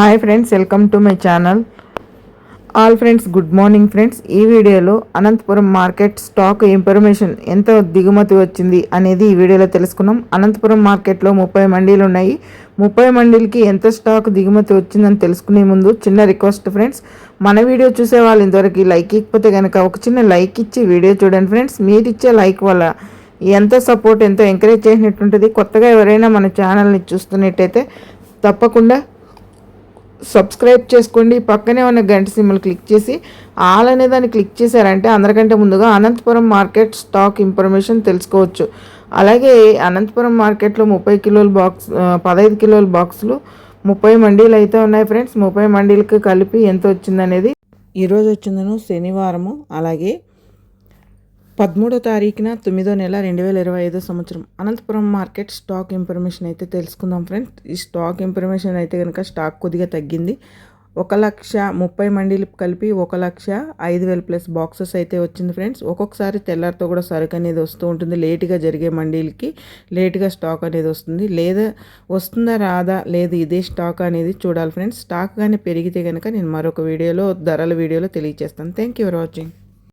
Hi friends welcome to my channel all friends good morning friends ఈ వీడియోలో Anantapuram market stock information ఎంత దిగుమతి వచ్చింది అనేది ఈ వీడియోలో తెలుసుకున్నాం. అనంతపురం మార్కెట్లో ముప్పై మండీలు ఉన్నాయి. ముప్పై మండీలకి ఎంత స్టాక్ దిగుమతి వచ్చిందని తెలుసుకునే ముందు చిన్న రిక్వెస్ట్ ఫ్రెండ్స్ మన వీడియో చూసే వాళ్ళు ఇంతవరకు లైక్ ఇకపోతే కనుక ఒక చిన్న లైక్ ఇచ్చి వీడియో చూడండి ఫ్రెండ్స్ మీరు ఇచ్చే లైక్ వల్ల ఎంత సపోర్ట్ ఎంతో ఎంకరేజ్ చేసినట్టుంటుంది. కొత్తగా ఎవరైనా మన ఛానల్ని చూస్తున్నట్టయితే తప్పకుండా సబ్స్క్రైబ్ చేసుకోండి. పక్కనే ఉన్న గంట సింబల్ క్లిక్ చేసి ఆల్ అనే దాన్ని క్లిక్ చేశారంటే అందరికంటే ముందుగా అనంతపురం మార్కెట్ స్టాక్ ఇన్ఫర్మేషన్ తెలుసుకోవచ్చు. అలాగే అనంతపురం మార్కెట్లో ముప్పై కిలోల బాక్స్ పదహైదు కిలోల బాక్సులు ముప్పై మండీలు అయితే ఉన్నాయి ఫ్రెండ్స్. ముప్పై మండీలకి కలిపి ఎంత వచ్చిందనేది ఈరోజు వచ్చిందను శనివారము. అలాగే పదమూడో తారీఖున తొమ్మిదో నెల రెండు వేల ఇరవై ఐదో సంవత్సరం అనంతపురం మార్కెట్ స్టాక్ ఇన్ఫర్మేషన్ అయితే తెలుసుకుందాం ఫ్రెండ్స్. ఈ స్టాక్ ఇన్ఫర్మేషన్ అయితే కనుక స్టాక్ కొద్దిగా తగ్గింది. ఒక లక్ష ముప్పై మండీలు కలిపి ఒక లక్ష ఐదు వేల ప్లస్ బాక్సెస్ అయితే వచ్చింది ఫ్రెండ్స్. ఒక్కొక్కసారి తెల్లారితో కూడా సరుకు అనేది వస్తూ ఉంటుంది. లేటుగా జరిగే మండీలకి లేటుగా స్టాక్ అనేది వస్తుంది. లేదా వస్తుందా రాదా లేదు ఇదే స్టాక్ అనేది చూడాలి ఫ్రెండ్స్. స్టాక్ కానీ పెరిగితే కనుక నేను మరొక వీడియోలో ధరల వీడియోలో తెలియజేస్తాను థ్యాంక్ యూ ఫర్ వాచింగ్